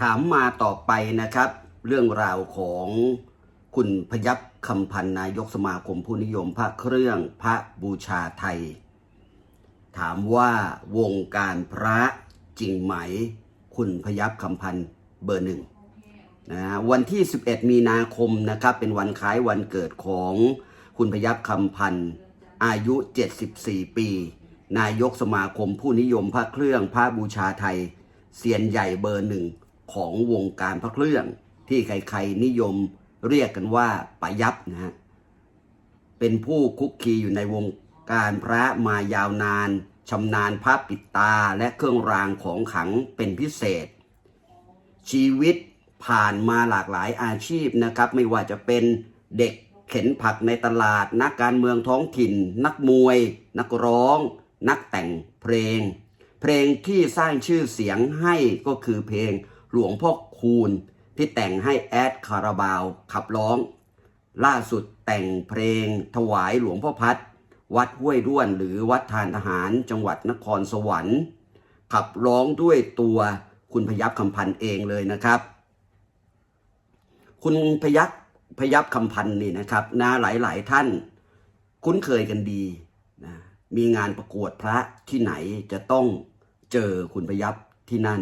ถามมาต่อไปนะครับ เรื่องราวของคุณพยัพคำพันนายกสมาคมผู้นิยมพระเครื่องพระบูชาไทย ถามว่าวงการพระจริงไหม คุณพยัพคำพันเบอร์หนึ่งนะวันที่ 11 มีนาคมนะครับ เป็นวันคล้ายวันเกิดของคุณพยัพคำพันอายุ 74 ปี นายกสมาคมผู้นิยมพระเครื่องพระบูชาไทยเซียนใหญ่เบอร์หนึ่ง ของวงการพระเครื่อง ที่ใครๆนิยมเรียกกันว่าปายับนะฮะเป็นผู้คุกคีอยู่ในวงการพระมายาวนานชำนาญพระปิดตาและเครื่องรางของขังเป็นพิเศษ ชีวิตผ่านมาหลากหลายอาชีพนะครับ ไม่ว่าจะเป็นเด็กเข็นผักในตลาด นักการเมืองท้องถิ่น นักมวย นักร้อง นักแต่งเพลง เพลงที่สร้างชื่อเสียงให้ก็คือเพลง หลวงพ่อคูณที่แต่งให้แอดคาราบาวขับร้อง ล่าสุดแต่งเพลงถวายหลวงพ่อพัด วัดห้วยด้วนหรือวัดทานทหารจังหวัดนครสวรรค์ ขับร้องด้วยตัวคุณพยับคำพันเองเลยนะครับ คุณพยับพยับคำพันนี่นะครับนะหลายๆท่าน คุ้นเคยกันดีนะมีงานประกวดพระที่ไหนจะต้องเจอคุณพยับที่นั่น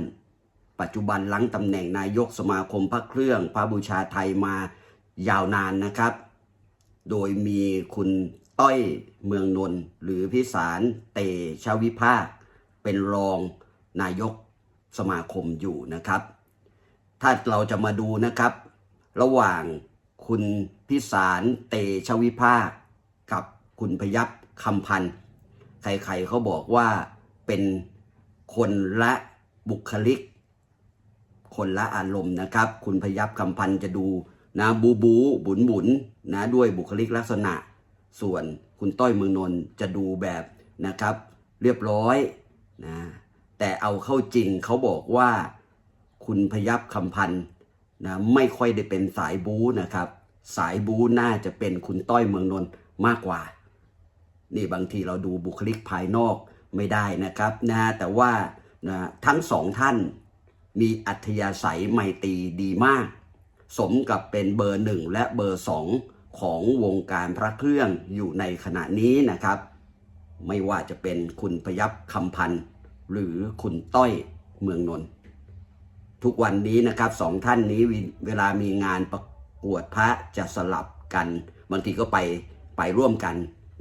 ปัจจุบันหลังตำแหน่งนายกสมาคมพระเครื่องพระบูชาไทยมายาวนานนะครับ โดยมีคุณต้อยเมืองนนท์หรือพิสารเตชาวิภาค เป็นรองนายกสมาคมอยู่นะครับ ถ้าเราจะมาดูนะครับ ระหว่างคุณพิสารเตชวิภาค กับคุณพยับคำพันธ์ใครๆเขาบอกว่าเป็นคนละบุคลิก คนละอารมณ์นะครับ คุณพยับคำพันธ์จะดูนะบูบูบุนบุนนะด้วยบุคลิกลักษณะ ส่วนคุณต้อยเมืองนนท์จะดูแบบนะครับ เรียบร้อยนะแต่เอาเข้าจริงเขาบอกว่า คุณพยับคำพันธ์นะไม่ค่อยได้เป็นสายบูนะครับ สายบูน่าจะเป็นคุณต้อยเมืองนนท์มากกว่า นี่บางทีเราดูบุคลิกภายนอกไม่ได้นะครับนะแต่ว่านะทั้งสองท่าน มีอัธยาศัยไมตรีดีมาก สมกับเป็นเบอร์หนึ่งและเบอร์สองของวงการพระเครื่องอยู่ในขณะนี้นะครับ ไม่ว่าจะเป็นคุณพยับคำพันธ์หรือคุณต้อยเมืองนนท์ทุกวันนี้นะครับสองท่านนี้เวลามีงานประกวดพระจะสลับกัน บางทีก็ไปไปร่วมกัน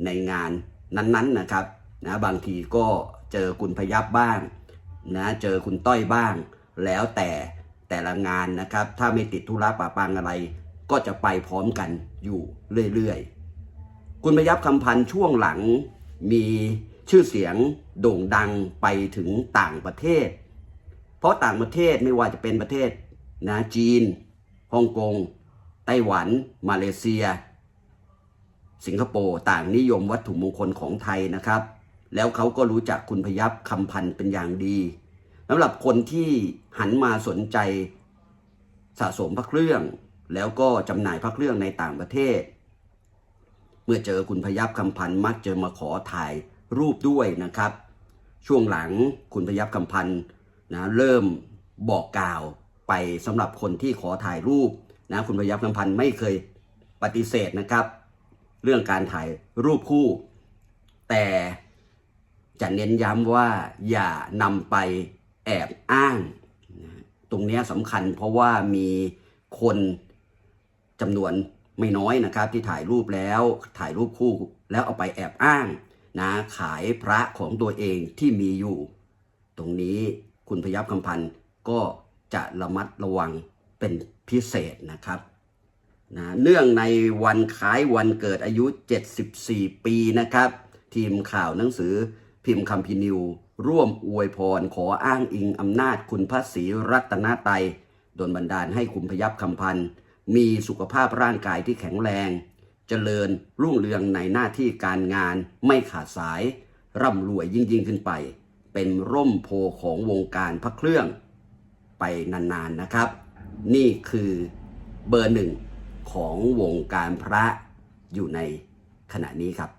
ในงานนั้นๆนะครับนะบางทีก็เจอคุณพยับบ้างนะเจอคุณต้อยบ้าง แล้วแต่แต่ละงานนะครับ ถ้าไม่ติดธุระปะปังอะไร ก็จะไปพร้อมกันอยู่เรื่อยๆ คุณพยับคำพันธ์ช่วงหลังมีชื่อเสียงโด่งดังไปถึงต่างประเทศ เพราะต่างประเทศไม่ว่าจะเป็นประเทศนะจีนฮ่องกงไต้หวัน มาเลเซีย สิงคโปร์ต่างนิยมวัตถุมงคลของไทยนะครับ แล้วเขาก็รู้จักคุณพยับคำพันธ์เป็นอย่างดี สำหรับคนที่หันมาสนใจสะสมพระเครื่อง แล้วก็จำหน่ายพระเครื่องในต่างประเทศ เมื่อเจอคุณพยับคำพันธ์มักจะมาขอถ่ายรูปด้วยนะครับ ช่วงหลังคุณพยับคำพันธ์นะเริ่มบอกกล่าวไปสำหรับคนที่ขอถ่ายรูปนะคุณพยับคำพันธ์ไม่เคยปฏิเสธนะครับ เรื่องการถ่ายรูปคู่ แต่จะเน้นย้ำว่าอย่านำไป แอบอ้าง ตรงนี้สำคัญเพราะว่ามีคนจำนวนไม่น้อยนะครับ ที่ถ่ายรูปแล้วถ่ายรูปคู่แล้วเอาไปแอบอ้างนะขายพระของตัวเองที่มีอยู่ ตรงนี้คุณพยับคำพันธ์ก็จะระมัดระวังเป็นพิเศษนะครับนะเนื่องในวันคล้ายวันเกิดอายุ 74 ปีนะครับ ทีมข่าวหนังสือพิมพ์คำพินิว ร่วมอวยพรขออ้างอิงอำนาจคุณพระศรีรัตนไตยดลบันดาลให้คุณพยับคำพันธ์มีสุขภาพร่างกายที่แข็งแรง เจริญรุ่งเรืองในหน้าที่การงานไม่ขาดสาย ร่ำรวยยิ่งยิ่งขึ้นไป เป็นร่มโพของวงการพระเครื่อง ไปนานๆนะครับ นี่คือเบอร์หนึ่งของวงการพระอยู่ในขณะนี้ครับ